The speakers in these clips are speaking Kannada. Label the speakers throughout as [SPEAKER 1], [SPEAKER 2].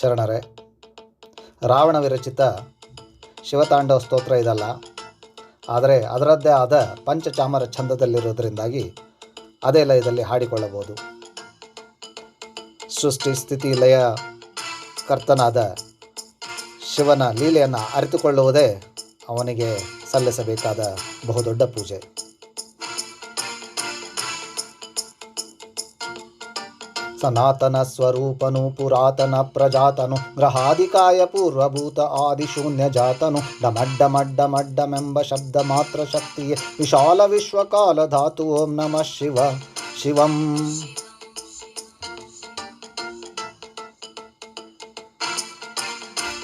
[SPEAKER 1] ಶರಣರೇ, ರಾವಣ ವಿರಚಿತ ಶಿವತಾಂಡವ ಸ್ತೋತ್ರ ಇದಲ್ಲ. ಆದರೆ ಅದರದ್ದೇ ಆದ ಪಂಚಚಾಮರ ಛಂದದಲ್ಲಿರೋದ್ರಿಂದಾಗಿ ಅದೇ ಲಯದಲ್ಲಿ ಹಾಡಿಕೊಳ್ಳಬಹುದು. ಸೃಷ್ಟಿ ಸ್ಥಿತಿ ಲಯ ಕರ್ತನಾದ ಶಿವನ ಲೀಲೆಯನ್ನು ಅರಿತುಕೊಳ್ಳುವುದೇ ಅವನಿಗೆ ಸಲ್ಲಿಸಬೇಕಾದ ಬಹುದೊಡ್ಡ ಪೂಜೆ. సనాతన స్వరూపను పురాతన ప్రజాతను గ్రహాదికాయ పూర్వభూత ఆది శూన్య జాతను డమడ్డమడ్డమడ్డమెంబ శబ్ద శక్తి విశాల విశ్వకాల ధాతు ఓం నమ శివ శివం.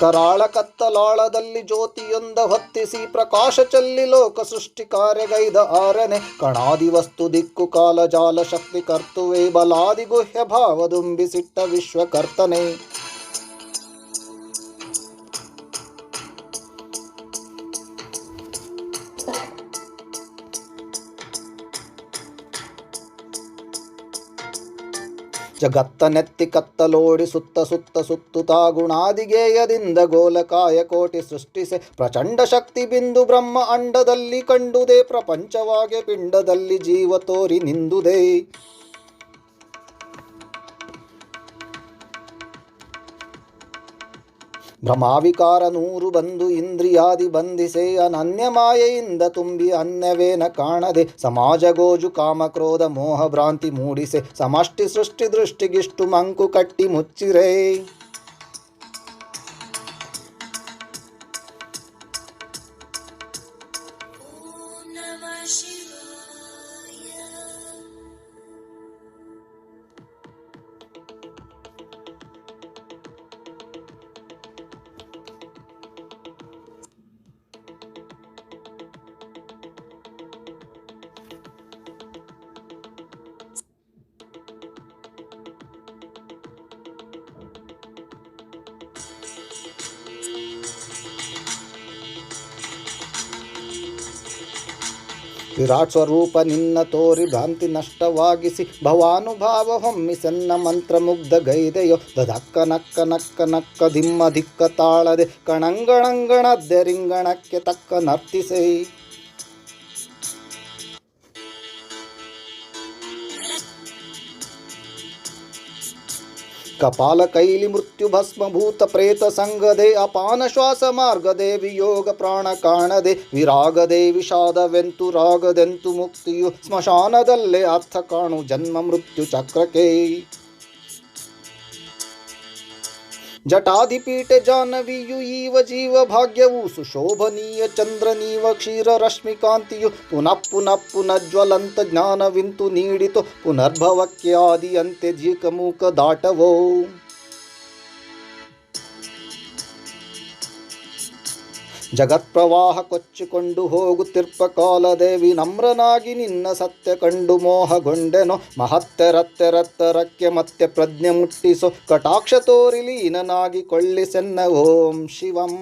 [SPEAKER 1] ಕರಾಳ ಕತ್ತಲಾಳದಲ್ಲಿ ಜ್ಯೋತಿಯೊಂದ ಹೊತ್ತಿಸಿ ಪ್ರಕಾಶ ಚಲ್ಲಿ ಲೋಕ ಸೃಷ್ಟಿ ಕಾರ್ಯಗೈದ ಆರನೆ. ಕಣಾದಿ ವಸ್ತು ದಿಕ್ಕು ಕಾಲ ಜಾಲ ಶಕ್ತಿ ಕರ್ತುವೆ ಬಲಾದಿ ಗುಹ್ಯ ಭಾವದುಂಬಿಸಿಟ್ಟ ವಿಶ್ವಕರ್ತನೆ. ಜಗತ್ತನೆತ್ತಿ ಕತ್ತಲೋಡಿ ಸುತ್ತ ಸುತ್ತ ಸುತ್ತುತ್ತಾ ಗುಣಾದಿಗೇಯದಿಂದ ಗೋಲಕಾಯ ಕೋಟಿ ಸೃಷ್ಟಿಸೆ. ಪ್ರಚಂಡ ಶಕ್ತಿ ಬಿಂದು ಬ್ರಹ್ಮ ಅಂಡದಲ್ಲಿ ಕಂಡುದೇ, ಪ್ರಪಂಚವಾಗಿ ಪಿಂಡದಲ್ಲಿ ಜೀವ ತೋರಿ ನಿಂದುದೆ. ಭ್ರಮಾವಿಕಾರ ನೂರು ಬಂದು ಇಂದ್ರಿಯಾದಿ ಬಂಧಿಸೆ ಅನನ್ಯ ಮಾಯೆಯಿಂದ ತುಂಬಿ ಅನ್ಯವೇನ ಕಾಣದೆ, ಸಮಾಜ ಗೋಜು ಕಾಮ ಕ್ರೋಧ ಮೋಹ ಭ್ರಾಂತಿ ಮೂಡಿಸೆ, ಸಮಷ್ಟಿ ಸೃಷ್ಟಿ ದೃಷ್ಟಿಗಿಷ್ಟು ಮಂಕು ಕಟ್ಟಿ ಮುಚ್ಚಿರೆ.
[SPEAKER 2] ॐ
[SPEAKER 1] ವಿರಾಟ್ ಸ್ವರೂಪ ನಿನ್ನ ತೋರಿ ಭ್ರಾಂತಿ ನಷ್ಟವಾಗಿಸಿ ಭವಾನುಭಾವ ಹೊಮ್ಮಿಸೆನ್ನ ಮಂತ್ರ ಮುಗ್ಧ ಗೈದೆಯೋ ದಕ್ಕ ನಕ್ಕ ನಕ್ಕ ನಕ್ಕ ದಿಮ್ಮ ದಿಕ್ಕ ತಾಳದೆ, ಕಣಂಗಣಂಗಣದ್ದೆ ರಿಂಗಣಕ್ಕೆ ತಕ್ಕ ನರ್ತಿಸೈ. ಕಪಾಲ ಕೈಲಿ ಮೃತ್ಯು ಭಸ್ಮ ಭೂತ ಪ್ರೇತ ಸಂಗದೆ, ಅಪಾನ ಶ್ವಾಸ ಮಾರ್ಗದೆ, ವಿಯೋಗ ಪ್ರಾಣ ಕಾಣದೆ, ವಿರಾಗದೆ, ವಿಷಾದವೆಂತು ರಾಗದೆಂತು ಮುಕ್ತಿಯು ಸ್ಮಶಾನದಲ್ಲೇ ಅರ್ಥ ಕಾಣು ಜನ್ಮ ಮೃತ್ಯು ಚಕ್ರಕ್ಕೆ. ಜಟಾಧಿಪೀಠೆ ಜಾಹ್ನವಿಯು ಈವ ಜೀವ ಭಾಗ್ಯವು, ಸುಶೋಭನೀಯ ಚಂದ್ರನೀವ ಕ್ಷೀರ ರಶ್ಮಿಕಾಂತಿಯು ಪುನಃ ಪುನಃ ಜ್ಞಾನವಿಂತು ನೀಡಿತು, ಪುನರ್ಭವಕ್ಕೆ ಆದಿಯಂತೆ ಜೀಕಮೂಕ ದಾಟವೋ. ಜಗತ್ಪ್ರವಾಹ ಕೊಚ್ಚಿಕೊಂಡು ಹೋಗುತ್ತಿರ್ಪ ಕಾಲದೇವಿ ನಮ್ರನಾಗಿ ನಿನ್ನ ಸತ್ಯ ಕಂಡು ಮೋಹಗೊಂಡೆನೋ, ಮಹತ್ತೆರತ್ತೆರತ್ತರಕ್ಕೆ ಮತ್ತೆ ಪ್ರಜ್ಞೆ ಮುಟ್ಟಿಸೋ, ಕಟಾಕ್ಷ ತೋರಿಲಿ ನನಾಗಿ ಕೊಳ್ಳಿಸೆನ್ನ ಓಂ ಶಿವಂ.